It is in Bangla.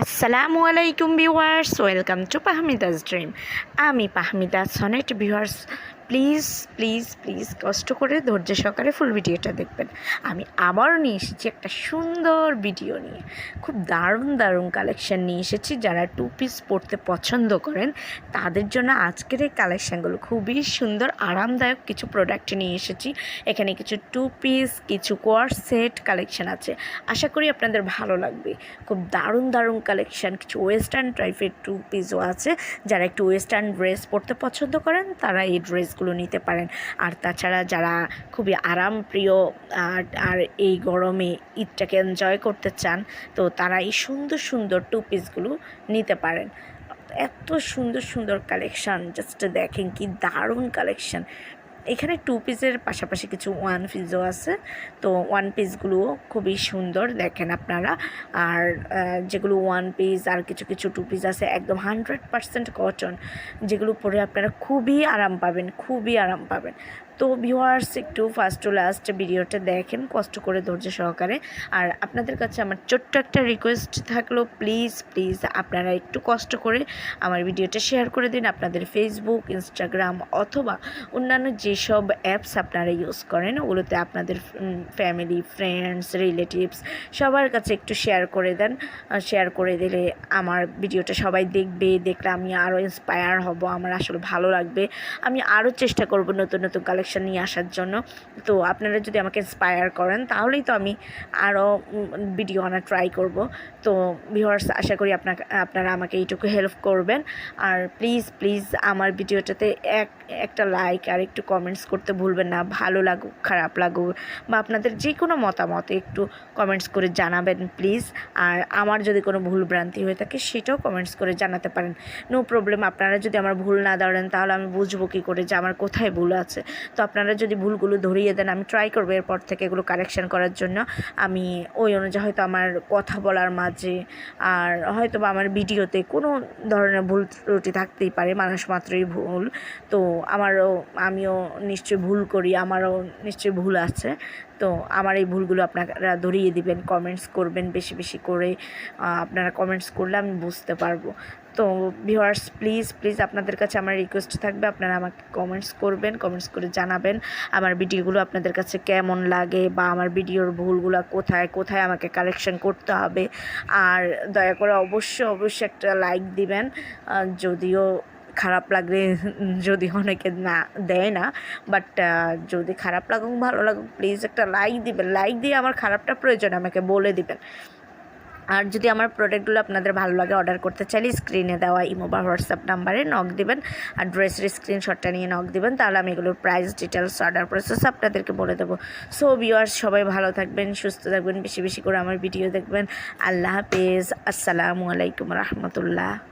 আসসালামু আলাইকুম ভিউয়ার্স ওয়েলকাম টু পাহমিদাস ড্রিম। আমি পাহমিদাস সনেট ভিউয়ার্স প্লিজ প্লিজ প্লিজ কষ্ট করে ধৈর্য সহকারে ফুল ভিডিওটা দেখবেন। আমি আবারও নিয়ে এসেছি একটা সুন্দর ভিডিও নিয়ে। খুব দারুণ দারুণ কালেকশন নিয়ে এসেছি। যারা টু পিস পরতে পছন্দ করেন, তাদের জন্য আজকের এই কালেকশানগুলো খুবই সুন্দর, আরামদায়ক কিছু প্রোডাক্ট নিয়ে এসেছি। এখানে কিছু টু পিস কিছু কোয়ার সেট কালেকশন আছে। আশা করি আপনাদের ভালো লাগবে। খুব দারুণ দারুণ কালেকশন কিছু ওয়েস্টার্ন টাইপের টু পিসও আছে। যারা একটু ওয়েস্টার্ন ড্রেস পরতে পছন্দ করেন, তারা এই ড্রেসগুলো নিতে পারেন। আর তাছাড়া যারা খুবই আরামপ্রিয়, আর আর এই গরমে ঈদটাকে এনজয় করতে চান, তো তারা এই সুন্দর সুন্দর টু পিসগুলো নিতে পারেন। এত সুন্দর সুন্দর কালেকশান জাস্ট দেখেন কি দারুণ কালেকশন এখানে টু পিসের পাশাপাশি কিছু ওয়ান পিসও আছে। তো ওয়ান পিসগুলোও খুবই সুন্দর, দেখেন আপনারা। আর যেগুলো ওয়ান পিস আর কিছু কিছু টু পিস আছে, একদম হান্ড্রেড পারসেন্ট কটন যেগুলো পরে আপনারা খুবই আরাম পাবেন, খুবই আরাম পাবেন। তো ভিউয়ার্স একটু ফার্স্ট টু লাস্ট ভিডিওটা দেখেন, কষ্ট করে ধৈর্য সহকারে। আর আপনাদের কাছে আমার ছোট্ট একটা রিকোয়েস্ট থাকল প্লিজ প্লিজ আপনারা একটু কষ্ট করে আমার ভিডিওটা শেয়ার করে দিন আপনাদের ফেসবুক ইনস্টাগ্রাম অথবা অন্যান্য যেসব অ্যাপস আপনারা ইউজ করেন, ওগুলোতে আপনাদের ফ্যামিলি ফ্রেন্ডস রিলেটিভস সবার কাছে একটু শেয়ার করে দেন। শেয়ার করে দিলে আমার ভিডিওটা সবাই দেখবে, দেখলে আমি আরও ইন্সপায়ার হব, আমার আসলে ভালো লাগবে। আমি আরও চেষ্টা করব নতুন নতুন কালেকশন নিয়ে আসার জন্য। তো আপনারা যদি আমাকে ইন্সপায়ার করেন, তাহলেই তো আমি আরও ভিডিও আনার ট্রাই করব। তো ভিউয়ার্স আশা করি আপনাকে, আপনারা আমাকে এইটুকু হেল্প করবেন। আর প্লিজ প্লিজ আমার ভিডিওটাতে এক, একটা লাইক আর একটু কমেন্টস করতে ভুলবেন না। ভালো লাগুক, খারাপ লাগুক, বা আপনাদের যে কোনো মতামত একটু কমেন্টস করে জানাবেন প্লিজ আর আমার যদি কোনো ভুল ভ্রান্তি হয়ে থাকে, সেটাও কমেন্টস করে জানাতে পারেন। নো প্রবলেম আপনারা যদি আমার ভুল না ধরেন, তাহলে আমি বুঝব কী করে যে আমার কোথায় ভুল আছে। তো আপনারা যদি ভুলগুলো ধরিয়ে দেন, আমি ট্রাই করব এরপর থেকে এগুলো কারেকশান করার জন্য। আমি ওই অনুযায়ী হয়তো আমার কথা বলার মাঝে আর হয়তো বা আমার ভিডিওতে কোনো ধরনের ভুল ত্রুটি থাকতেই পারে, মানুষ মাত্রই ভুল। তো আমারও, আমিও নিশ্চয়ই ভুল করি, আমারও নিশ্চয়ই ভুল আছে। তো আমার এই ভুলগুলো আপনারা ধরিয়ে দিবেন কমেন্টস করবেন বেশি বেশি করে। আপনারা কমেন্টস করলে আমি বুঝতে পারব। তো ভিউয়ার্স প্লিজ প্লিজ আপনাদের কাছে আমার রিকোয়েস্ট থাকবে, আপনারা আমাকে কমেন্টস করবেন কমেন্টস করে জানাবেন আমার ভিডিওগুলো আপনাদের কাছে কেমন লাগে বা আমার ভিডিওর ভুলগুলো কোথায় কোথায় আমাকে কালেকশন করতে হবে। আর দয়া করে অবশ্যই অবশ্যই একটা লাইক দিবেন। যদিও খারাপ লাগলে যদি অনেকে না দেয় না বাট যদি খারাপ লাগুক, ভালো লাগুক প্লিজ একটা লাইক দিবেন। লাইক দিয়ে আমার খারাপটা প্রয়োজন, আমাকে বলে দিবেন। আর যদি আমার প্রোডাক্টগুলো আপনাদের ভালো লাগে অর্ডার করতে চাইলে স্ক্রিনে দেওয়া ইমো বা হোয়াটসঅ্যাপ নাম্বারে নক দিবেন। আর ড্রেসের স্ক্রিনশটটা নিয়ে নক দিবেন, তাহলে আমি এগুলোর প্রাইস ডিটেলস অর্ডার প্রসেস আপনাদেরকে বলে দেবো। সো ভিউয়ার্স সবাই ভালো থাকবেন, সুস্থ থাকবেন, বেশি বেশি করে আমার ভিডিও দেখবেন। আল্লাহ হাফেজ। আসসালামু আলাইকুম রহমতুল্লাহ।